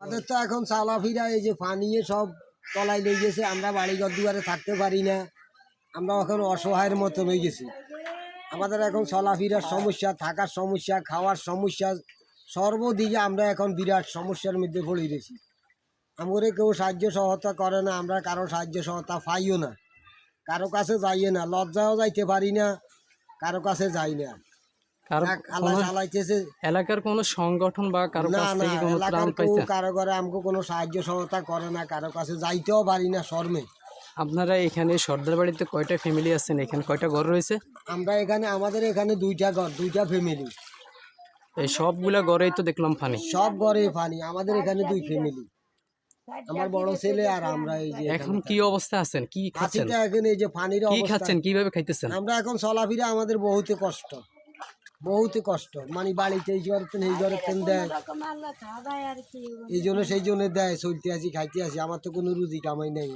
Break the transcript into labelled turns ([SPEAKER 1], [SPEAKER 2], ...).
[SPEAKER 1] আমাদের তো এখন চালাফিরা, এই যে পানিয়ে সব তলায় লেগে গেছে, আমরা বাড়িঘর দুয়ারে থাকতে পারি না। আমরা এখন অসহায়ের মতো হয়ে গেছি। আমাদের এখন চলাফেরার সমস্যা, থাকার সমস্যা, খাওয়ার সমস্যা, সর্বদিকে আমরা এখন বিরাট সমস্যার মধ্যে পড়ে গেছি। আমাদের কেউ সাহায্য সহায়তা করে না, আমরা কারও সাহায্য সহায়তা পাইও না। কারও কাছে যাইয়ে না, লজ্জাও যাইতে পারি না, কারও কাছে যাই না।
[SPEAKER 2] এলাকার কোনো সংগঠন বা
[SPEAKER 1] কারও
[SPEAKER 2] কাছ থেকে কোনো ত্রাণ
[SPEAKER 1] কেউ কারও ঘরে আমাকে কোনো সাহায্য সহায়তা করে না কারও কাছে যাইতেও পারি না শর্মে।
[SPEAKER 2] আপনারা এখানে সর্দার বাড়িতে কয়টা ফ্যামিলি আছেন? এখানে কয়টা ঘর রয়েছে?
[SPEAKER 1] আমরা এখানে আমাদের এখানে দুইটা ঘর দুইটা ফ্যামিলি
[SPEAKER 2] এই সবগুলা ঘরেই তো দেখলাম পানি
[SPEAKER 1] সব ঘরে পানি আমাদের এখানে দুই ফ্যামিলি আমার বড় ছেলে আর আমরা এই যে
[SPEAKER 2] এখন কি অবস্থা আছেন? কি খাচ্ছেন?
[SPEAKER 1] এখানে এই যে পানির
[SPEAKER 2] কি খাচ্ছেন? কীভাবে খাইতেছেন?
[SPEAKER 1] আমরা এখন চলাফিরা আমাদের বহুতে কষ্ট। বহুতে কষ্ট। মানে বাড়িতে এই জ্বর এই জ্বর দেয়। এই জন্য সেই জন্য দেয় চলতে আসি খাইতে আসি। আমার তো কোনো রুজি কামাই নেই